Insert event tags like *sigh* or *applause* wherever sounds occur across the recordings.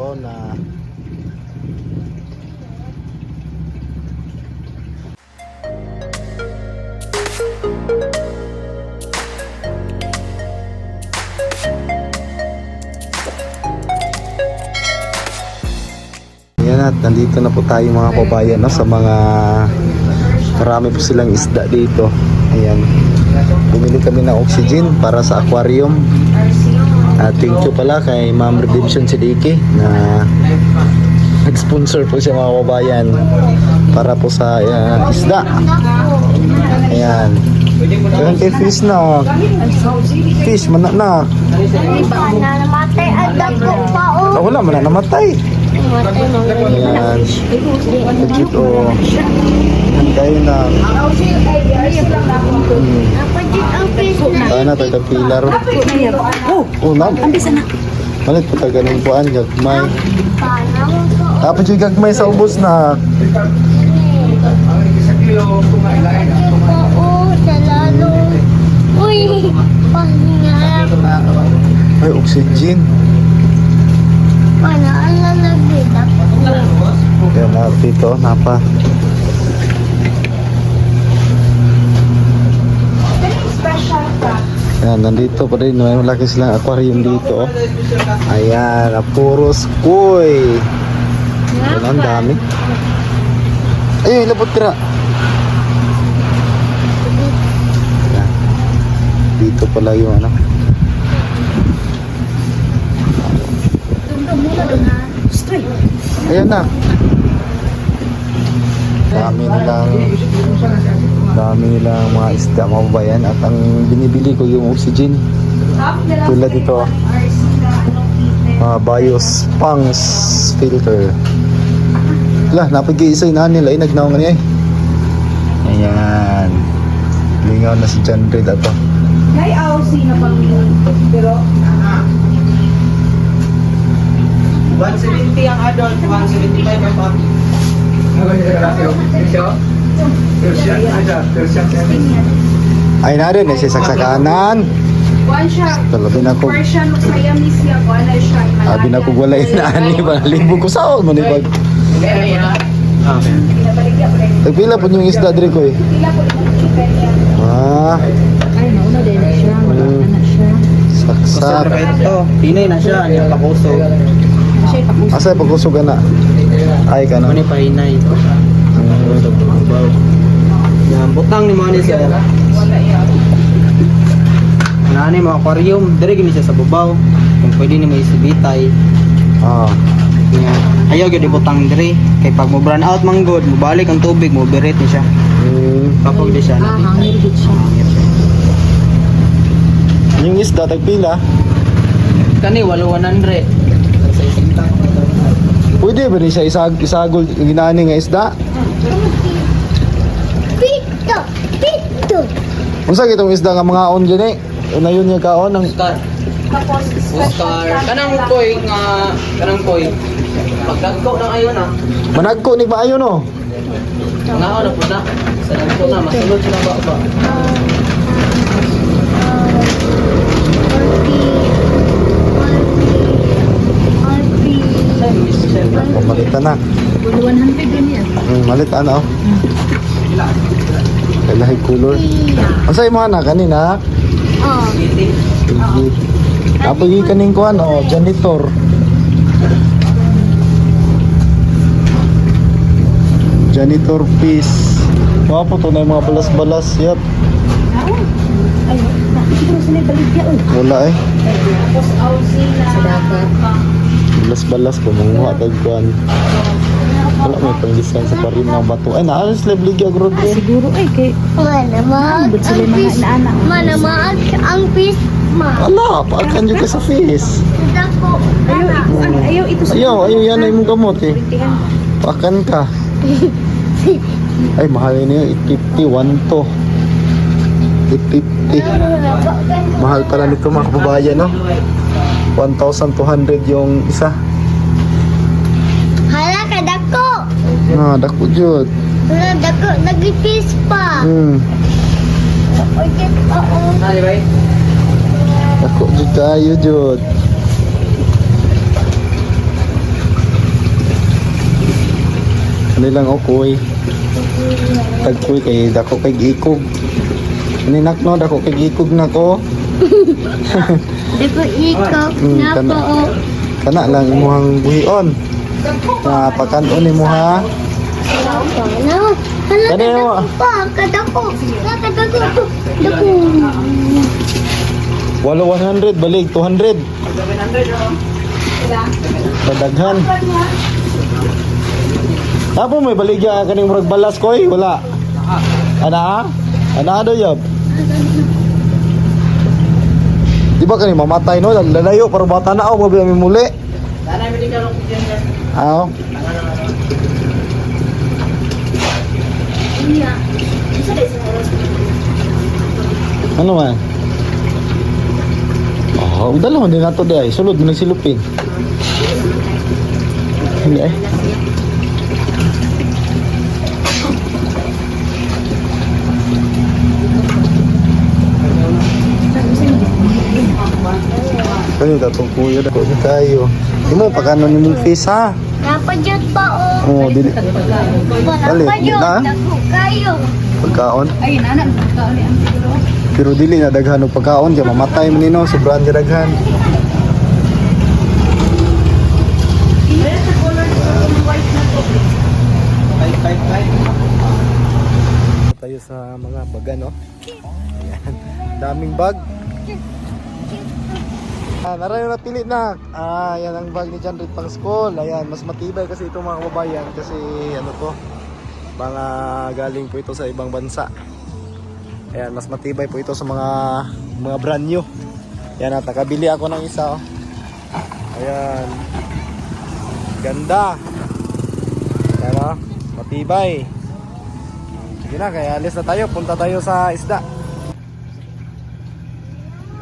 sabaw na Yan at nandito na po tayo mga kabayan no, sa mga marami po silang isda dito. Ayan. Bumili kami ng oxygen para sa aquarium. At thank you pala kay Ma'am Redemption Sidiki na nag-sponsor po siya mga kabayan para po sa uh, isda. Ayan. Ayan kay fish na. Fish, mana na. na namatay ang dago pa o. Ah, wala, mana namatay. Ayan. Legit o. Tayo na. Hmm. Tayo na tayo pilar. Oh, Oh, na. ambis na. Malit po tayo ganun po ang gagmay. Tapos yung gagmay sa ubos na. Uy, pahinga. Ay, oxygen. Paano ang lalagay? Kaya na dito, napa. Ayan, nandito pa rin. May malaki silang aquarium dito. oh. Ayan, puros kuy. Ayan, ang dami. Ayun, labot. Ayan. Dito pala yung ano. Ayan na. Dami nilang dami nilang mga isda mga bayan at ang binibili ko yung oxygen. Tulad ito mga bios pangs filter. Lah napag isa na nila. Ay nagnaong niya eh. Ayan. Lingaw na si John Reed ato. Kay AOC na pang pero 170 ang adult, 175 ang puppy. ay na rin eh si saksakanan kuan siya. Talabi na ko. Abi na ko wala inaani ba libo ko sa mo ni pag. Tagpila po yung isda diri ko eh. Chicken niya. Ah, Ay, nauna din na siya. Na siya. saksak. pinay na siya, niya pakuso. Siya ipapus. Asa pagkusugan na? Ay ka na. Ano pa hinay? Yan, butang ni mga ni sir. Nani mga aquarium, dire gini siya sa babaw. Kung pwede ni may isibitay. Ah. Yan. Ayaw gyud ibutang dire. Kay pag mo run out man good, mobalik ang tubig, mo birit ni siya. Mm. Kapag di siya Ah, hangir gid siya. Yung isda tagpila, Kani walo 100. Sa isinta. Pwede ba rin siya isag isagol ginani nga isda? Pito! Pito! Unsa gitong isda nga mga on dyan eh? Unayon niya kaon ng Oscar. Oscar. Kanang koy nga kanang koy. Pagdagko nang ayon na. managko ni maayo no. Nga na po na. Sa dagko na masulod sila ba ba. Pamalitan na. Buli 100 din yan. Mm, malit ano? Kailahi color. Unsa imo na kanina? Oh, Sige. Sige. Tapos yung kaning kuan oh, janitor. Janitor piece. Mga po to na yung mga balas-balas. Yep. Oh. Wala eh. Na sa dagat. Balas-balas ko. Manguha tag kuan. Wala may pang-design sa parin ng bato. Ay, naalis lang bligya grod eh. Siguro ay kay sila ang mga fish. Manamahag ang fish, ma. Ala, paakan yung ka sa face. Dako. ayaw ito ayaw ito sa Ayaw, ayaw yan ay mong gamot eh. Paakan ka. Ay, mahal yun yun. 851 to. 850. Mahal pala nito mga kababayan, no? 1,200 yung isa. Hala ka, dako. Ah, dako jud. Hala, dako. Nag-fish pa. Hmm, Okay, oo. Nani ba? dako jud kayo jud. Nilang okoy. Tagkoy kay dako kay ikog. Ninak no dako kay ikog na ko. *laughs* Di ko ikaw Mm, na kana. po. Kana lang imuhang buhion. Na pakanon nimo ha. Ano? Hala, Kani mo. pa, kadako. Kadako. Dako. Walo 100 balik 200. Padaghan. Tapo may baligya kaning murag balas koy wala. Ana ha? Ana do yob. Di ba kani mamatay no lalayo para bata na ako mabi muli. Aw. Ano man? Oh, dala mo din nato dai. Sulod mo silupin. Hindi ay. Kayo datong kuya dako ni kayo. Imo pagano ni mong face ha? Napadyot pa o. Oh, dili Dali, na? Dako kayo. pagkaon. Ay, nana, kaon ni ang siguro. Pero dili na daghan og pagkaon kay mamatay man nino sobrang di daghan. Tayo sa mga bag ano. Ayan. Daming bag. Ah, narayo na pili na. Ah, yan ang bag ni John Reed pang school. Ayan, mas matibay kasi itong mga kababayan kasi ano to, mga galing po ito sa ibang bansa. Ayan, mas matibay po ito sa mga mga brand new. Ayan, at nakabili ako ng isa. Oh. Ayan. Ganda. Ayan, oh. matibay. Sige na, kaya alis na tayo. Punta tayo sa isda.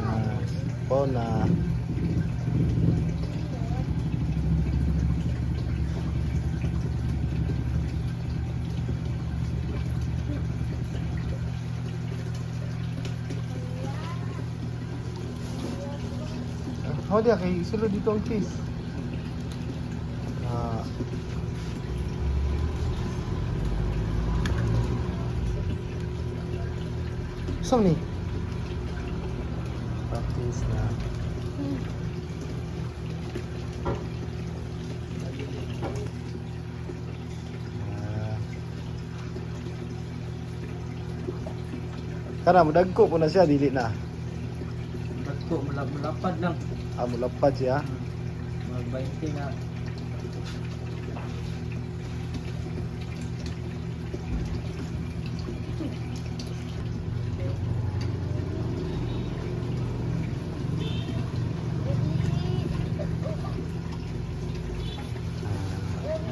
Ah, po na Oh, dia kay sulod dito ang cheese. Ah. Saan ni? Practice na. Ah. Kana mo dagko po na siya dili na. Dagko, malapad lang. Ah, mulapad siya. Mag 20 nga.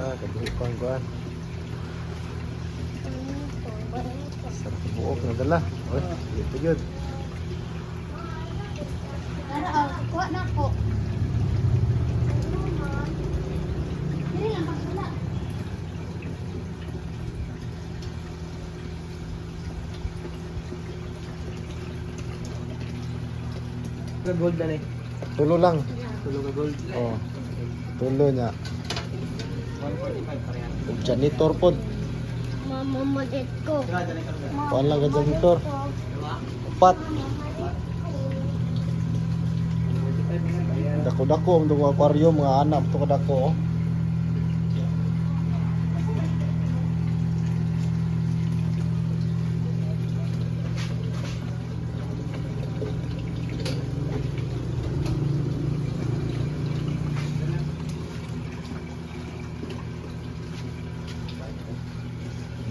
Ah, kabuhi ko ang kuhan. Sarap buok na dala. Oy, ito yun. Tara, oh, kuha na ko. Dili lang pasula. Ka gold na eh. Tulo lang. Tulog ka gold. Oh. Tulo niya. 145 pareha. Ug janitor pod. Mama mo ko. Kuan lang ka janitor. Upat. Dako-dako ang mga aquarium, mga anak to kadako. oh.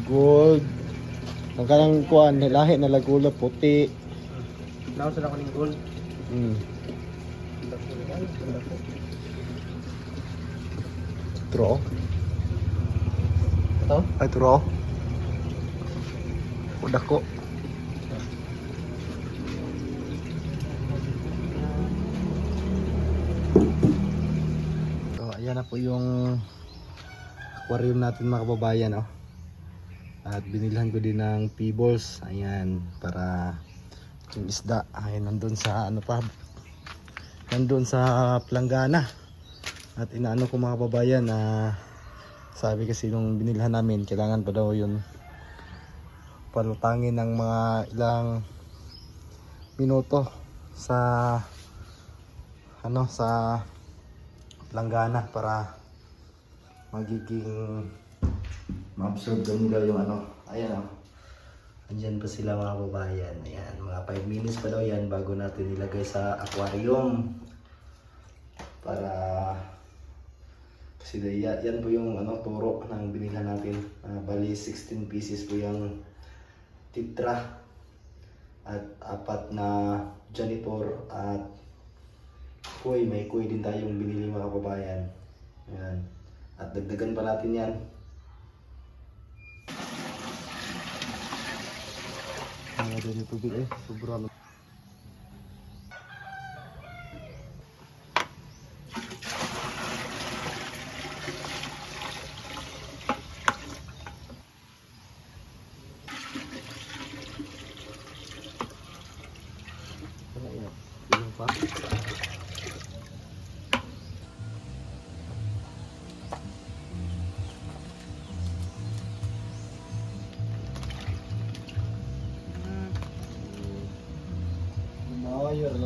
Gold. Kanang kuan, lahi na lagula puti. Naon sila ko ning gold. Mm. Turo. Ito? Ay, turo. Udah ko. So, ayan na po yung aquarium natin mga kababayan. Oh. At binilhan ko din ng pebbles. Ayan, para yung isda ay nandun sa ano pa nandun sa planggana at inaano ko mga kababayan na Sabi kasi nung binilhan namin, kailangan pa daw yun palutangin ng mga ilang minuto sa ano sa langgana para magiging ma-absorb daw nila yung ano. Ayan o andyan pa sila mga babayan ayan mga 5 minutes pa daw yan bago natin ilagay sa aquarium. Para kasi yan, yan po yung ano turo ng binila natin. Ah, bali 16 pieces po yung titra at apat na janitor at kuy may kuy din tayong binili mga kababayan. Yan at dagdagan pa natin yan din yung tubig eh. Sobrang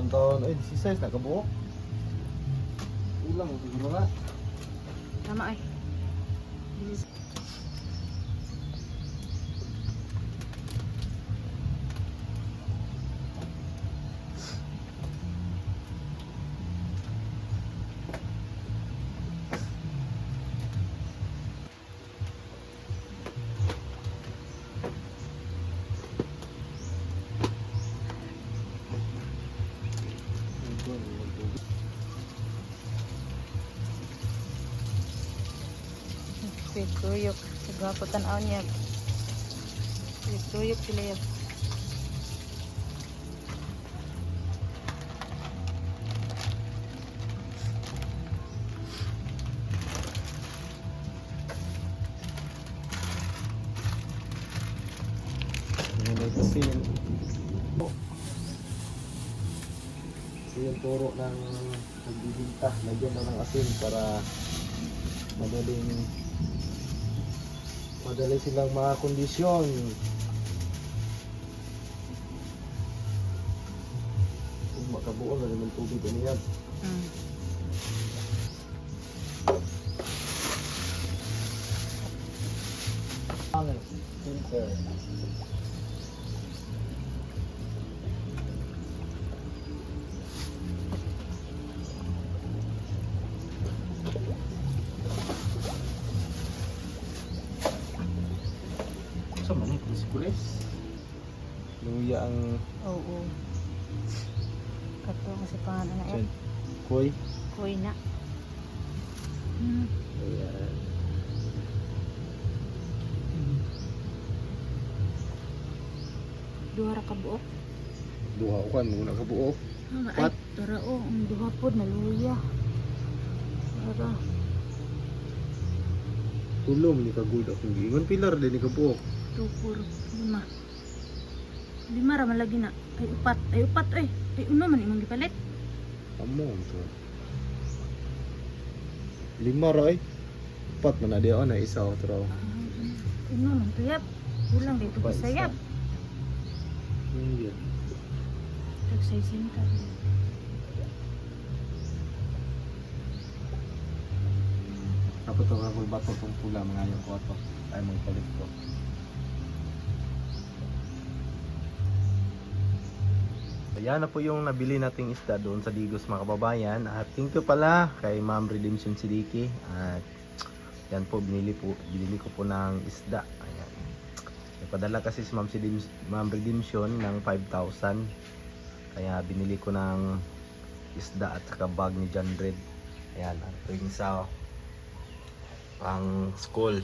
taon. Ay, si size nakabuo. Ulang, siguro nga. Tama ay. Sweet tuyok. Sigwapo tanaw niya. Sweet tuyok sila yan. Yun. Kasi yung turo ng nagbibinta. Lagyan na ng asin para madaling madali silang mga kondisyon. Makabuo na naman tubig ano yan. Mm. Luya ang Oo. Kato kasi pangalan na yan. Koy. Kuy na. Hmm. Ayan. Duha ra ka buok. Duha ko kan muna ka? Ay, tara o. Ang duha po na luya. Tara. Tulong ni ka good akong giingon pilar din ni ka buo. Tupur. Lima. Lima ra man lagi na. Ay upat. Ay upat ay. Ay uno man imong gipalit. Amo to. Lima ra ay. Pat man na di ako na isa o traw. Uno man tuyap. Kulang dito Pa sayap. Hindi. Tagsaysin ka. Tapos to ako bato tong pula mga yung ko. Ay magpalit ko. Ayan na po yung nabili nating isda doon sa Digos mga kababayan. At thank you pala kay Ma'am Redemption Sidiki. At yan po, binili, po, binili ko po ng isda. Ayan. Nagpadala kasi si Ma'am, Sidim, Ma'am Redemption ng 5,000. Kaya binili ko ng isda at saka bag ni John Red. Ayan, yung isa oh. pang school.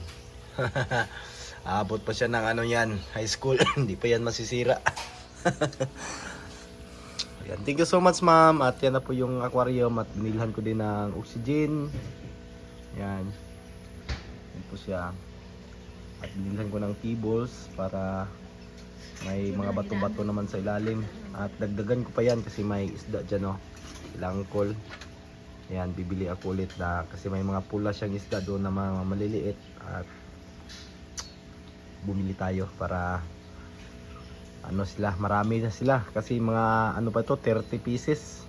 *laughs* Aabot pa siya ng ano yan, high school. *laughs* Hindi pa yan masisira. *laughs* Ayan, thank you so much ma'am. At yan na po yung aquarium at binilhan ko din ng oxygen. Yan. Yan po siya. At binilhan ko ng T-balls para may mga bato-bato naman sa ilalim. At dagdagan ko pa yan kasi may isda dyan oh. Ilangkol. Ayan, bibili ako ulit na kasi may mga pula siyang isda doon na mga maliliit at bumili tayo para ano sila, marami na sila. Kasi mga ano pa to 30 pieces.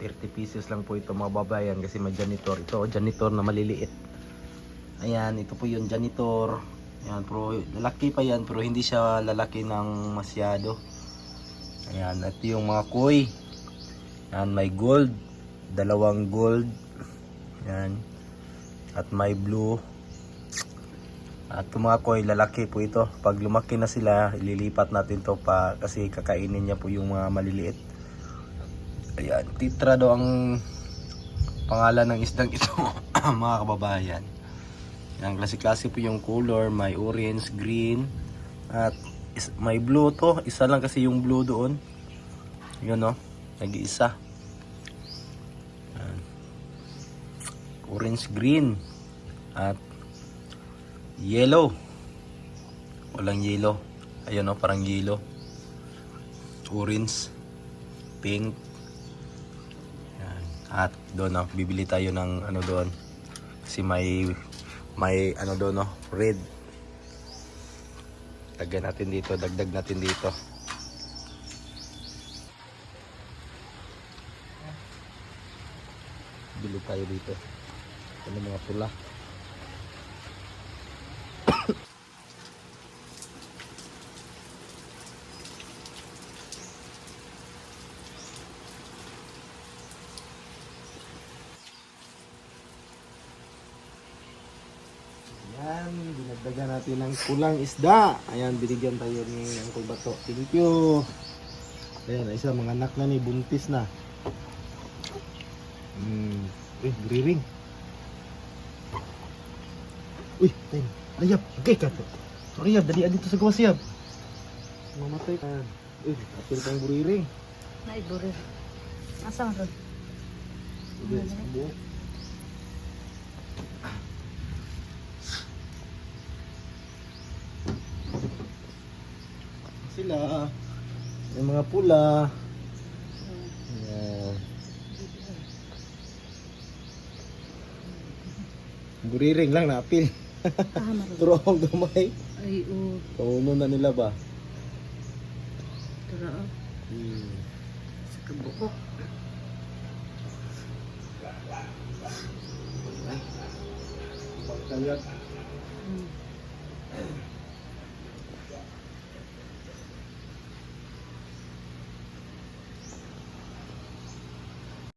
30 pieces lang po ito mga babayan kasi may janitor ito. Janitor na maliliit. Ayan ito po yung janitor. Ayan pero lalaki pa yan pero hindi siya lalaki ng masyado. Ayan at yung mga koi. Ayan may gold. Dalawang gold. Ayan. At may blue at yung mga koi lalaki po ito pag lumaki na sila ililipat natin to pa kasi kakainin niya po yung mga maliliit Ayan, titra daw ang pangalan ng isdang ito, *coughs* mga kababayan. Yan, klase-klase po yung color, may orange, green, at may blue to. Isa lang kasi yung blue doon. Yun no, nag-iisa. Orange, green, at yellow. Walang yellow. Ayun no, parang yellow. Orange, pink, yan. At doon no, bibili tayo ng ano doon. Kasi may may ano doon no, red. Dagdag natin dito, dagdag natin dito. Bili tayo dito. Ano mga pula. Ayan, dinagdagan natin ng kulang isda. Ayan, binigyan tayo ni Uncle Bato. Thank you. Ayan, isa mga anak na ni, buntis na. Hmm. Eh, griring. Uy, ten. Ayap, okay ka to. Sorry, yab, dali dito sa gawas, yab. Mamatay ka. Eh, apil kang buriring. Naiburi. Asa man ron? Sige, buo. Sila. Yung mga pula. Ayan. Buriring lang na apil. Ah, maron. Pero *laughs* akong gamay. Ay, o. Kauno na nila ba? Tura, o. Hmm. Sa kabukok. Pagkayat. Hmm.